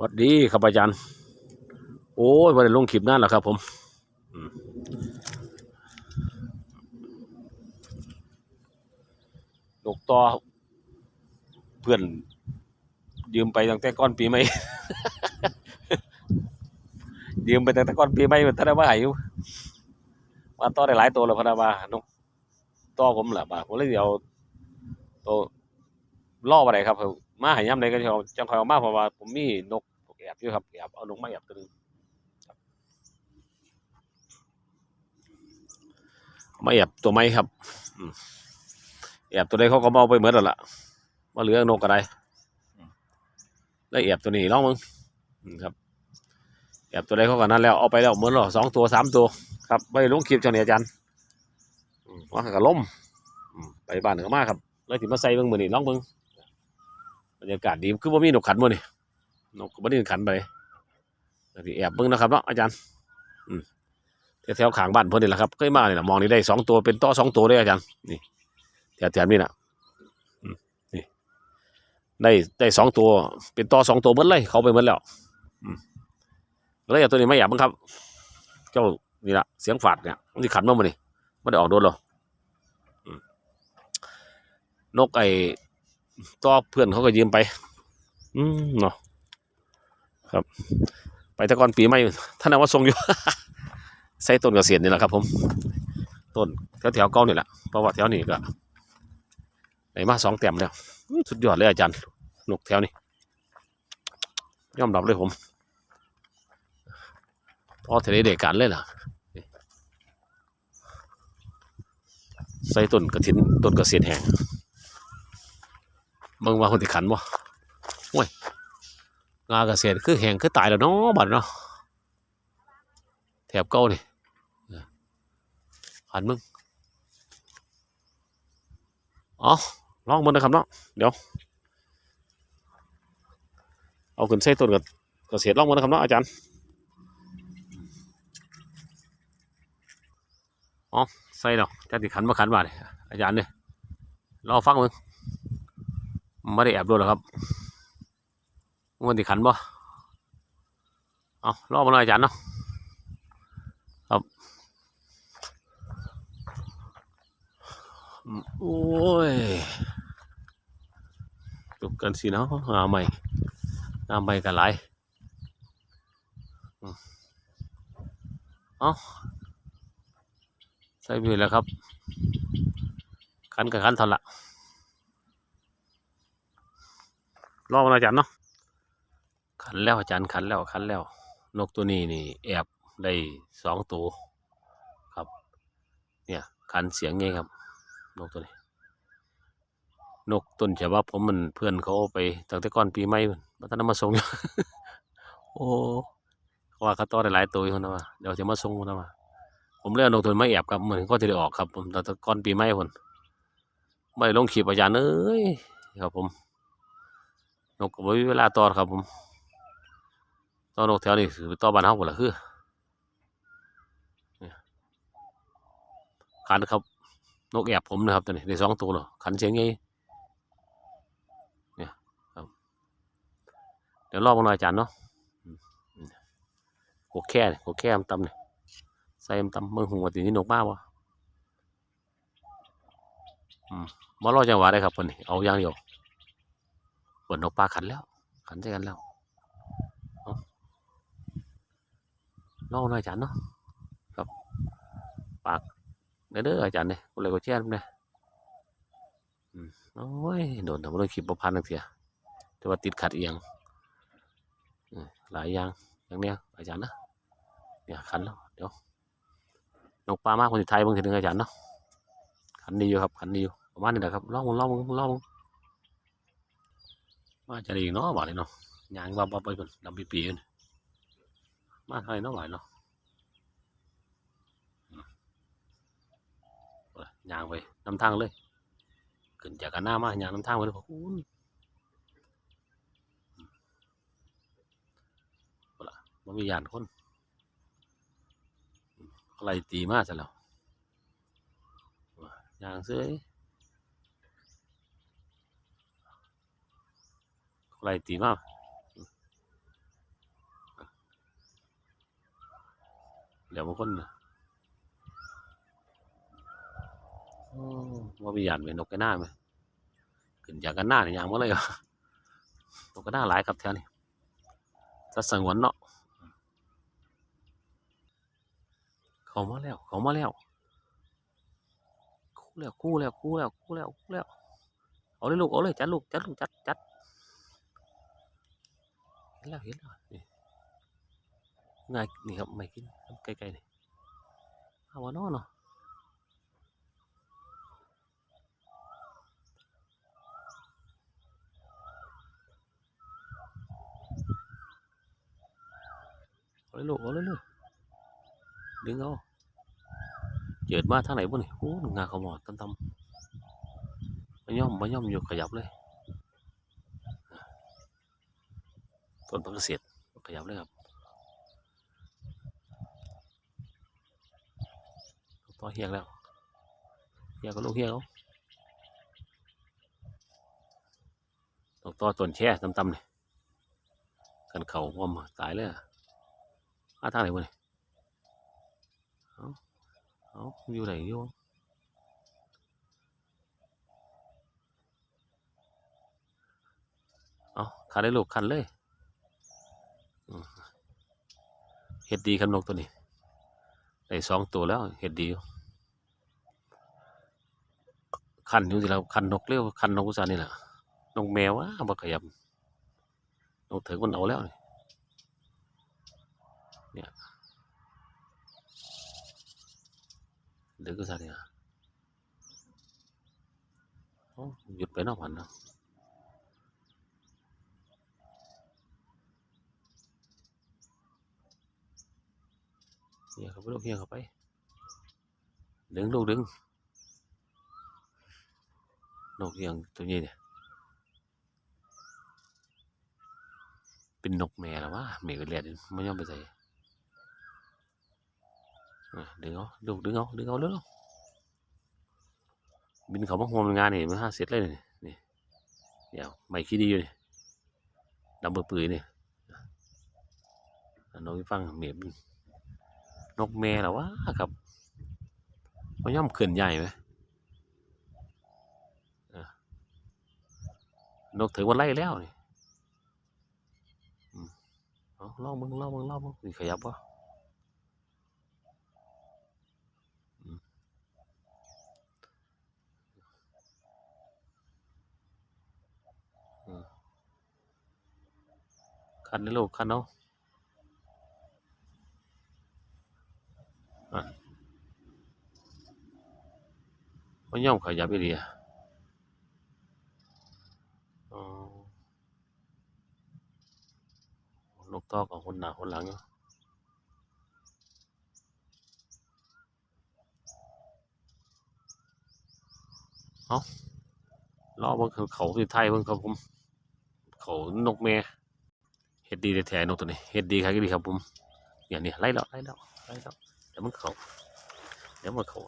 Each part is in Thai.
วัดดีครับอาจารย์ โอ้ยวันนี้ลงคลิปนั่นแหละครับ ผมลูกต่อเพื่อน ยืมไปตั้งแต่ก่อนปีใหม่ ยืมไปตั้งแต่ก่อนปีใหม่มันถ้าได้ว่าอายุมาต่อได้หลายตัวแล้วพะนาบานกต่อผมแหละบาผมเลยเดี๋ยวตัวล่ออะไรครับ มาหายย่ำเลยก็จะเอาจังคอยเอามาเพราะว่าผมมีนกแอบอยู่ครับแอบเอานกมาแอบตัวนึงมาแอบตัวไม้ครับอืมแอบตัวใดเขาก็มาเอาไปเหมือนแล้วล่ะมาเหลือนกอะไรแล้วแอบตัวนี้ลองมึงครับแอบตัวใดเขาก็นั่นแล้วเอาไปแล้วเหมือนหรอสองตัวสามตัว ครับไปลงคลิปจังนี้อาจารย์ว่าก็ล้มไปบ้านก็มาครับเลยถิมาใส่เบิ่งมือนี่ลองเบิ่ง รรยากาศดีคือว่ามีนกขันมือนี่นกก็บ่ได้ขันไปที่แอบเบิ่งนะครับเนาะอาจารย์อืมแถวๆข้างบ้านเพิ่นนี่แหละครับเคยมานี่แหละมองนี่ได้สองตัวเป็นต่อสองตัวเลยอาจารย์นี่แถวๆนี้น่ะนี่ได้ได้สองตัว เป็นต่อสองตัวเบิดเลย เขาไปเบิดแล้วอืมแล้วอย่างตัวนี้ไม่แอบบ้างครับ เจ้านี่ละเสียงฝาดเนี่ยมันสิขันมาบ่นี่ไม่ได้ออกโดนหรอกนกไอ ต่อเพื่อนเขาก็ยืมไป อืมเนาะครับ ไปตะกอนปีใหม่ท่านเอาว่าทรงอยู่ ใส่ต้นเกษตรนี่แหละครับ ผม ต้นแถวแถวๆเก้านี่แหละเพราะว่าแถวนี้ก็ไหนมาสองเต็มแล้ว สุดยอดเลยอาจารย์นกแถวนี้ยอมรับเลยผมพอทะเลเด็กกันเลยล่ะใส่ต้นกระถินต้นเกษตรแห้ง เบิ่งว่าคนที่ขันบ่ห่วยงาเกษตรคือแหงคือตายแล้วเนาะบัดเนาะแถบเก่านี่เออหันมึงอ๋อลองมึงนะครับเนาะเดี๋ยว เอาขึ้นใส่ต้นกับเกษตรลองมึงนะครับเนาะอาจารย์อ๋อใส่ดอกจะติขันมาขันมาเลยอาจารย์เนี่ยรอฟังมึง ไม่ได้แอบดูหรอกครับมันติขันบ่เอารอบมาหน่อยอาจารย์เนาะครับโอ้ยจบกันสิเนาะงาใหม่งาใหม่กันหลายอืมเอาใส่ไปแล้วครับ ขันกับขันทันละ รอบมาหน่อยอาจารย์เนาะขันแล้วอาจารย์ขันแล้วขันแล้ว นกตัวนี้นี่ แอบได้สองตัวครับ เนี่ยขันเสียงไงครับ นกตัวนี้ นกต้นฉบับผมมันเพื่อนเขาไปตั้งแต่ก่อนปีใหม่มันมาตอนนั้นมาส่งอยู่โอ้ว่าเขาต่อได้หลายตัวอยู่นะว่าเดี๋ยวจะมาส่งนะว่าผมเลือกนกตัวนี้มาแอบครับเหมือนก็จะได้ออกครับ ผมตั้งแต่ก่อนปีใหม่คนไม่ลงขีปอาจารย์เอ้ยครับผม นกก็บ่มีเวลาต่อครับผมต่อนกแถวนี้คือต่อบ้านเฮาหมดละคือขันครับ นกแอบผมนะครับตัวนี้ได้สองตัวหรอขันเสียงไงเนี่ยครับเดี๋ยวรอบมาหน่อยจารย์เนาะอืมอืมกแค่เนี่ยกกแค่มนตำเนี่ยใส่มนตำเมืองหัวตีนี่นกมาวะอืมมารอจังหวะได้ครับคนนี้เอาอย่างเดียว เปิดนกปลาขันแล้ว ขันใช่กันแล้วลองหน่อยอาจารย์เนาะครับปากเด้ออาจารย์เนี่ยกูเลยก็แช่นเนี่ยโอ้ยโดนทำเรื่องคลิประพันธ์นักเสียแต่ว่าติดขัดเอียงหลายอย่างอย่างเนี้ยอาจารย์นะเนี่ยขันแล้วเดี๋ยวนกปลามากคนสุดท้ายบางทีนึงอาจารย์เนาะขันดีอยู่ครับขันดีอยู่ประมาณนี้แหละครับลองมึงลองมึงลอง มาจะดีเนาะบ่าเลยเนาะยางวับวับไปบนดำปีปีๆอยู่นี่มาไทยเนาะหวเนาะอืมเอาะยางไปนำทางเลยขึ้นจากกันหน้ามายางนำทางไปเลยพวกคุณเอาล่ะมันมียานคนอะไรตีมากซะแล้วยางเสื้อ ไล่ตีมาเดี๋ยวบางคนนะว่ามีหยานเป็นนกกระหน้าไหมขึ้นจากกระหน้าเนี่ยยางเมื่อไรวะนกกระหน้าหลายครับแถวนี้ถ้าสังวนเนาะเขามาแล้ว เขามาแล้วคู่แล้วคู่แล้วคู่แล้วคู่แล้วคู่แล้วเอาเลยลูกเอาเลยจัดลูกจัดลูกจัดจัด เห็นแล้วเห็นแล้วนี่ง่ายนี่ครับไม่กินใกล้ๆนี่เอาวะเนาะเนาะเอ ต้นพักเกษตรขยับเลยครับต่อเฮียกแล้วเฮียงก็ลูกเฮียเขาต้องต่อต้นแช่ตำๆเลยกันเข่าพร้อมตายเลยอะมาทางไหนวะเนี่ยเอาเอาอยู่ไหนอยู่เอาคันได้ลูกคันเลย เห็ดดีครับนกตัวนี้ได้สองตัวแล้วเห็ดดีคันอยู่สิเราคันนกเร็วคันนกอุตสาห์นี่แหละนกแมวอะบ่ขยับนกเถิงมันเอาแล้วเนี่ยเด็กอุตสาห์เนี่ยหยุดไปนอกพันเนาะ เฮียเข้าไปลูกเฮียเข้าไป ดึงลูกดึงนกเฮียงตัวนี้เนี่ย เป็นนกแม่หรอวะแม่ก็เลียดไม่ยอมไปใส่ดึงเอาลูกดึงเอาดึงเอาเร็วบินเขามาห่วงงานนี่มันห้าเสร็จเลยนี่นี่เดี๋ยวไม่คิดดีอยู่นี่ดำเบอร์ปืนนี่นกที่ฟังเมียมั นกแม่เหรอวะครับมันย่อมเขื่อนใหญ่ไหมนกถึงวันไล่แล้วนี่อืมเอาเล่ามึงล่ามึงล่ามึงขยับวะอืมอืมคันนี่ลูกคันเอาะ มันย่อมขยับไปเดีอะอ๋อนกตอกับคนหน้าคนหลังอยู่เอาล้อเบิ่งเขาเขาที่ไทยเบิ่งครับผม เขานกแม่เฮ็ดดีแท้ๆนกตัวนี้เฮ็ดดีครับดีครับผมอย่างนี้ไล่แล้วไล่แล้วไล่แล้วเดี๋ยวมันเขาเดี๋ยวมันเขา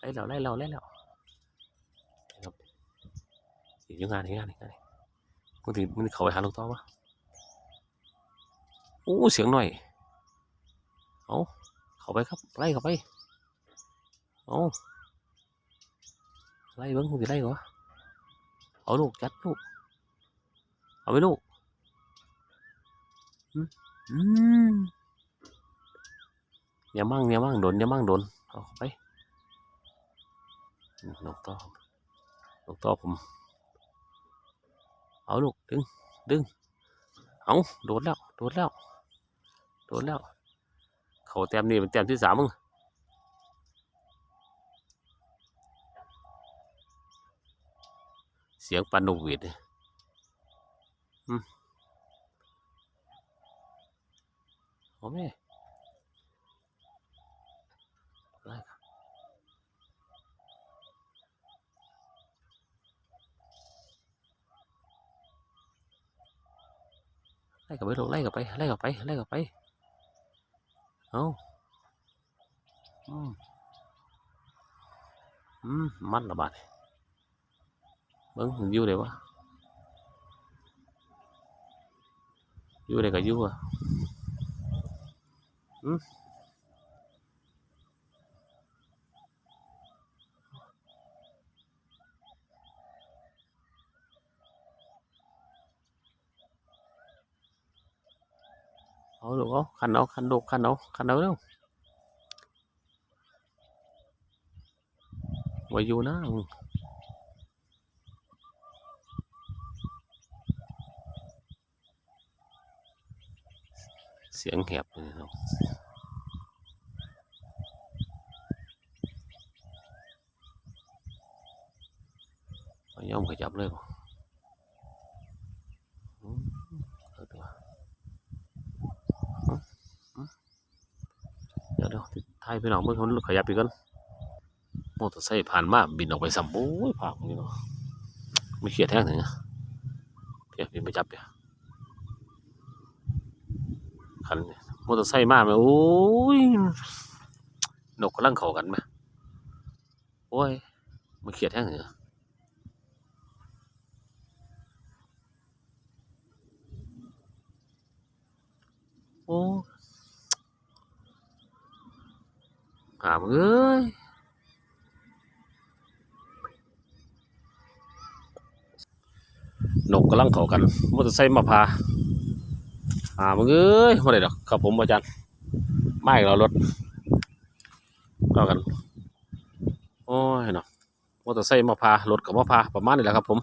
ไล่เราไล่เราไล่เราครับ อีกงานอีกงานอีกงานมึงถึงมึงเขาไปหาลูกต่อปะโอ้เสียงหน่อยเอาเขาไปครับไล่เขาไปเอาไล่เบิ้งมึงจะไล่เหรอเอาลูกจัดลูกเอาไปลูกอืมอืมอย่ามั่งอย่ามั่งโดนอย่ามั่งโดนเอาเข้าไปนกต่อนกต่อผม เอาลูกดึงดึงเอาโดดแล้วโดดแล้วโดดแล้ว เขาแต้มนี่เป็นแต้มที่สามมึงเสียงปันนกหวีดโอืมเอแม่ไล่ ไล่กลับไปลูไล่กลับไปไล่กลับไปไล่กลับไปเอาอืมอืมมันละบาดเบิ้งอยู่เลยวะอยู่เลยก็อยู่อะอืม เอาลูกเอาคันเอาคันลูกคันเอาคันเอาเร็วไว้อยู่นะมึงเสียงแหบเลยเนาะเอาย่อมขยับเลยบ่อืมเอาตัว เดี๋ยวเดี๋ ยวไทยไปหน่อยเมื่อเขาขยับอีกกันมอเตอร์ไซค์ผ่านมาบินออกไปสัมโอ้ยผ่านนี่เนาะไม่เครียดแท้งถึงอะเพียบินไปจับเพียคันมอเตอร์ไซค์มาไหมโอ้ยนกกำลังเข้ากันไหมโอ้ยไม่เครียดแท้งถึงอะโอ้ หามเอ้ยนกกำลังเข้ากันมอเตอร์ไซค์มาพาหามเอ้ยมาได้ดอกครับผมอาจารย์ไม่เรารถเข้ากัน โอ้ยเนาะมอเตอร์ไซค์มาพารถกับมาพาประมาณนี้แหละครับผม